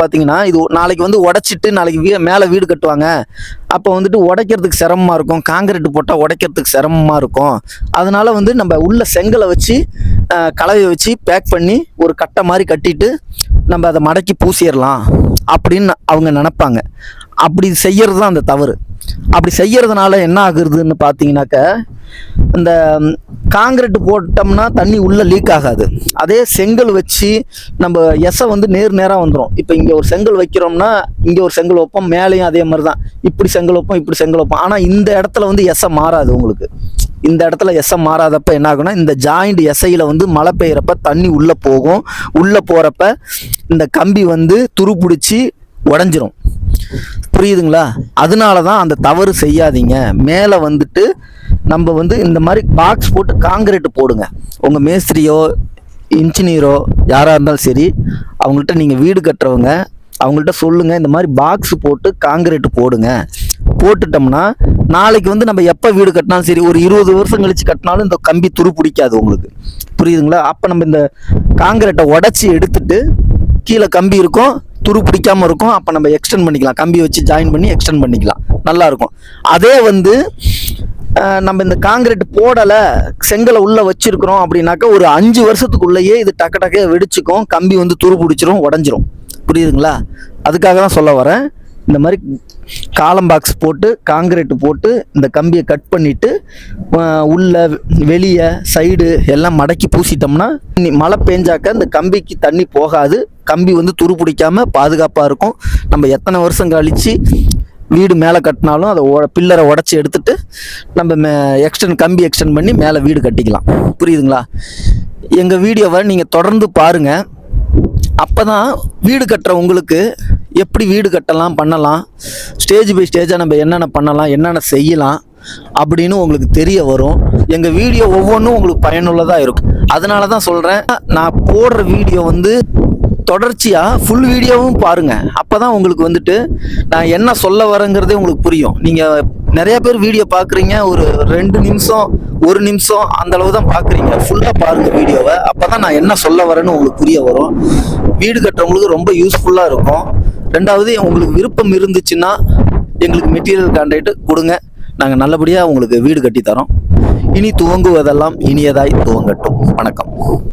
பார்த்தீங்கன்னா இது நாளைக்கு வந்து உடைச்சிட்டு நாளைக்கு வீ மேலே வீடு கட்டுவாங்க. அப்போ வந்துட்டு உடைக்கிறதுக்கு சிரமமாக இருக்கும். காங்கிரீட் போட்டால் உடைக்கிறதுக்கு சிரமமாக இருக்கும். அதனால் வந்து நம்ம உள்ள செங்கலை வச்சு கலவையை வச்சு பேக் பண்ணி ஒரு கட்டை மாதிரி கட்டிட்டு நம்ம அதை மடக்கி பூசிடலாம். அப்படின்னு அவங்க நினப்பாங்க. அப்படி செய்யறது தான் அந்த தவறு. அப்படி செய்யறதுனால என்ன ஆகுறதுன்னு பார்த்தீங்கன்னாக்க இந்த காங்கிரீட் போட்டோம்னா தண்ணி உள்ளே லீக் ஆகாது. அதே செங்கல் வச்சு நம்ம எசை வந்து நேர் நேராக வந்துடும் இப்போ இங்கே ஒரு செங்கல் வைக்கிறோம்னா இங்கே ஒரு செங்கல் வைப்போம் மேலேயும் அதே மாதிரி தான் இப்படி செங்கல் வைப்போம் இப்படி செங்கல் வைப்போம். ஆனால் இந்த இடத்துல வந்து எசை மாறாது உங்களுக்கு. இந்த இடத்துல எசை மாறாதப்ப என்ன ஆகும்னா இந்த ஜாயிண்ட் எசையில் வந்து மழை பெய்கிறப்ப தண்ணி உள்ளே போகும். உள்ளே போகிறப்ப இந்த கம்பி வந்து துரு பிடிச்சி உடஞ்சிரும். புரியுதுங்களா? அதனால தான் அந்த தவறு செய்யாதீங்க. மேலே வந்துட்டு நம்ம வந்து இந்த மாதிரி பாக்ஸ் போட்டு காங்கிரீட் போடுங்க. உங்கள் மேஸ்திரியோ இன்ஜினியரோ யாராக இருந்தாலும் சரி அவங்கள்ட்ட நீங்கள் வீடு கட்டுறவங்க அவங்கள்ட்ட சொல்லுங்கள் இந்த மாதிரி பாக்ஸ் போட்டு காங்கிரீட் போடுங்க. போட்டுட்டோம்னா நாளைக்கு வந்து நம்ம எப்போ வீடு கட்டினாலும் சரி ஒரு இருபது வருஷம் கழித்து கட்டினாலும் இந்த கம்பி துரு பிடிக்காது உங்களுக்கு. புரியுதுங்களா? அப்போ நம்ம இந்த காங்கிரீட்டை உடச்சி எடுத்துட்டு கீழே கம்பி இருக்கும். துரு பிடிக்காம இருக்கும். அப்போ நம்ம எக்ஸ்டெண்ட் பண்ணிக்கலாம். கம்பி வச்சு ஜாயின் பண்ணி எக்ஸ்டெண்ட் பண்ணிக்கலாம். நல்லாயிருக்கும். அதே வந்து நம்ம இந்த காங்கிரீட் போடலை செங்கலை உள்ளே வச்சுருக்கிறோம் அப்படின்னாக்கா ஒரு அஞ்சு வருஷத்துக்குள்ளேயே இது டக்கு டக்கே வெடிச்சுக்கும் கம்பி வந்து துரு பிடிச்சிரும் உடஞ்சிரும். புரியுதுங்களா? அதுக்காக தான் சொல்ல வரேன். இந்த மாதிரி காலம் பாக்ஸ் போட்டு காங்கிரீட் போட்டு இந்த கம்பியை கட் பண்ணிட்டு உள்ள வெளியே சைடு எல்லாம் மடக்கி பூசிட்டோம்னா மழை பெஞ்சாக்க இந்த கம்பிக்கு தண்ணி போகாது. கம்பி வந்து துரு பிடிக்காம பாதுகாப்பாக இருக்கும். நம்ம எத்தனை வருஷம் கழிச்சு வீடு மேலே கட்டினாலும் அதை ஒ பில்லரை உடச்சி எடுத்துட்டு நம்ம மே எக்ஸ்டன் கம்பி எக்ஸ்டன் பண்ணி மேலே வீடு கட்டிக்கலாம். புரியுதுங்களா? எங்கள் வீடியோவை நீங்கள் தொடர்ந்து பாருங்கள் அப்போ தான் வீடு கட்டுற உங்களுக்கு எப்படி வீடு கட்டலாம் பண்ணலாம் ஸ்டேஜ் பை ஸ்டேஜாக நம்ம என்னென்ன பண்ணலாம் என்னென்ன செய்யலாம் அப்படின்னு உங்களுக்கு தெரிய வரும். எங்கள் வீடியோ ஒவ்வொன்றும் உங்களுக்கு பயனுள்ளதாக இருக்கும். அதனால தான் சொல்கிறேன் நான் போடுற வீடியோ வந்து தொடர்ச்சியாக ஃபுல் வீடியோவும் பாருங்கள் அப்போ தான் உங்களுக்கு வந்துட்டு நான் என்ன சொல்ல வரேங்கிறதே உங்களுக்கு புரியும். நீங்கள் நிறைய பேர் வீடியோ பார்க்குறீங்க ஒரு ரெண்டு நிமிஷம் ஒரு நிமிஷம் அந்த அளவு தான் பார்க்குறீங்க ஃபுல்லாக பாருங்கள் வீடியோவை அப்போ தான் நான் என்ன சொல்ல வரேன்னு உங்களுக்கு புரிய வரும். வீடு கட்டுறவங்களுக்கு ரொம்ப யூஸ்ஃபுல்லாக இருக்கும். ரெண்டாவது உங்களுக்கு விருப்பம் இருந்துச்சுன்னா எங்களுக்கு மெட்டீரியல் கான்ட்ராக்ட் கொடுங்க. நாங்கள் நல்லபடியாக உங்களுக்கு வீடு கட்டித்தரோம். இனி துவங்குவதெல்லாம் இனியதாய் துவங்கட்டும். வணக்கம்.